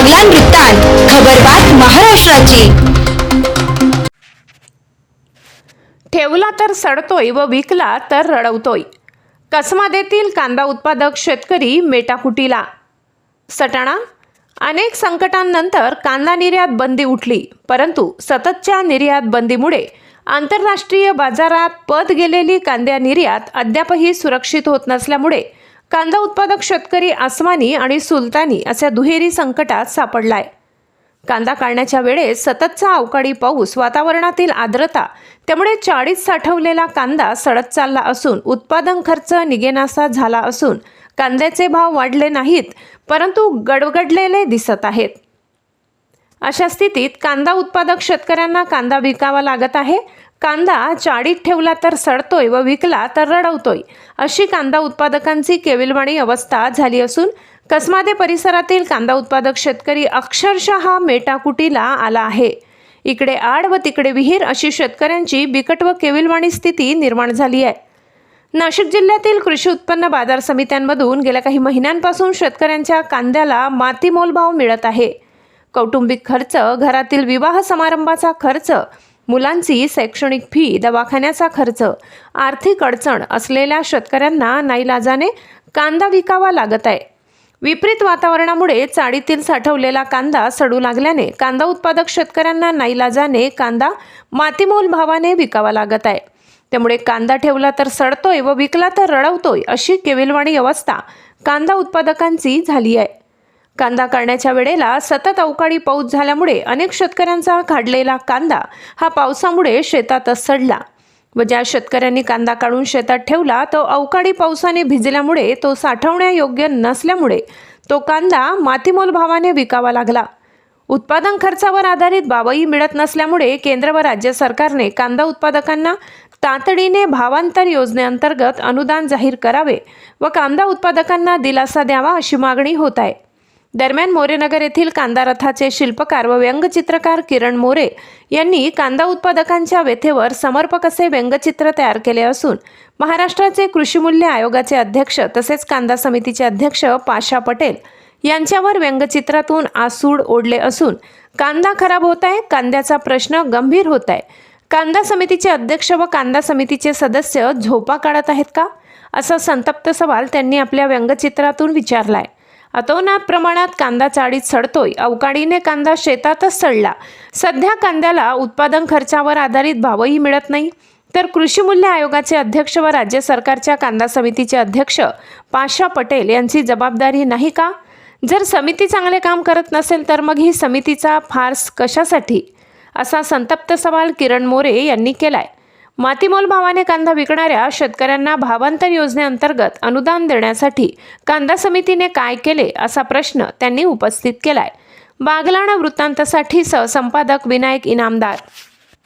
बागलान वृत्तांत खबरबात महाराष्ट्राची. ठेवला तर सडतोय व विकला तर रडवतोय. कसमादेतील कांदा उत्पादक शेतकरी मेटाकुटीला. सटाणा? अनेक संकटांनंतर कांदा निर्यात बंदी उठली परंतु सततच्या निर्यात बंदीमुळे आंतरराष्ट्रीय बाजारात पद गेलेली कांद्या निर्यात अद्यापही सुरक्षित होत नसल्यामुळे कांदा उत्पादक शेतकरी आसमानी आणि सुलतानी अशा दुहेरी संकटात सापडलाय. कांदा काढण्याच्या वेळेस सततचा अवकाळी पाऊस वातावरणातील आर्द्रता त्यामुळे चाळीत साठवलेला कांदा सडत चालला असून उत्पादन खर्च निगेनासा झाला असून कांद्याचे भाव वाढले नाहीत परंतु गडगडलेले दिसत आहेत. अशा स्थितीत कांदा उत्पादक शेतकऱ्यांना कांदा विकावा लागत आहे कांदा चाळीत ठेवला तर सडतोय व विकला तर रडवतोय. अशी कांदा उत्पादकांची केविलवाणी अवस्था झाली असून कसमादे परिसरातील कांदा उत्पादक शेतकरी अक्षरशः मेटाकुटीला आला आहे. इकडे आड व तिकडे विहीर अशी शेतकऱ्यांची बिकट व केविलवाणी स्थिती निर्माण झाली आहे. नाशिक जिल्ह्यातील कृषी उत्पन्न बाजार समित्यांमधून गेल्या काही महिन्यांपासून शेतकऱ्यांच्या कांद्याला माती मोलभाव मिळत आहे. कौटुंबिक खर्च घरातील विवाह समारंभाचा खर्च मुलांची शैक्षणिक फी दवाखान्याचा खर्च आर्थिक अडचण असलेल्या शेतकऱ्यांना नाईलाजाने कांदा विकावा लागत आहे. विपरीत वातावरणामुळे चाळीतील साठवलेला कांदा सडू लागल्याने कांदा उत्पादक शेतकऱ्यांना नाईलाजाने कांदा मातीमोल भावाने विकावा लागत आहे. त्यामुळे कांदा ठेवला तर सडतोय व विकला तर रडवतोय अशी केविलवाणी अवस्था कांदा उत्पादकांची झाली आहे. कांदा काढण्याच्या वेळेला सतत अवकाळी पाऊस झाल्यामुळे अनेक शेतकऱ्यांचा काढलेला कांदा हा पावसामुळे शेतातच सडला. व ज्या शेतकऱ्यांनी कांदा काढून शेतात ठेवला तो अवकाळी पावसाने भिजल्यामुळे तो साठवण्यायोग्य नसल्यामुळे तो कांदा मातीमोल भावाने विकावा लागला. उत्पादन खर्चावर आधारित बाबही मिळत नसल्यामुळे केंद्र व राज्य सरकारने कांदा उत्पादकांना तातडीने भावांतर योजनेअंतर्गत अनुदान जाहीर करावे व कांदा उत्पादकांना दिलासा द्यावा अशी मागणी होत आहे. दरम्यान मोरेनगर येथील कांदा रथाचे शिल्पकार व व्यंगचित्रकार किरण मोरे यांनी कांदा उत्पादकांच्या व्यथेवर समर्पक असे व्यंगचित्र तयार केले असून महाराष्ट्राचे कृषीमूल्य आयोगाचे अध्यक्ष तसेच कांदा समितीचे अध्यक्ष पाशा पटेल यांच्यावर व्यंगचित्रातून आसूड ओढले असून कांदा खराब होत आहे कांद्याचा प्रश्न गंभीर होत आहे. कांदा समितीचे अध्यक्ष व कांदा समितीचे सदस्य झोपा काढत आहेत का? असा संतप्त सवाल त्यांनी आपल्या व्यंगचित्रातून विचारला आहे अतोनात प्रमाणात कांदा चाळीत सडतोय. अवकाळीने कांदा शेतातच सडला. सध्या कांद्याला उत्पादन खर्चावर आधारित भावही मिळत नाही. तर कृषी मूल्य आयोगाचे अध्यक्ष व राज्य सरकारच्या कांदा समितीचे अध्यक्ष पाशा पटेल यांची जबाबदारी नाही का? जर समिती चांगले काम करत नसेल तर मग ही समितीचा फार्स कशासाठी? असा संतप्त सवाल किरण मोरे यांनी केलाय. मातीमोल भावाने कांदा विकणाऱ्या शेतकऱ्यांना भावांतर योजनेअंतर्गत अनुदान देण्यासाठी कांदा समितीने काय केले असा प्रश्न त्यांनी उपस्थित केलाय. बागलाणा वृत्तांतासाठी सहसंपादक विनायक इनामदार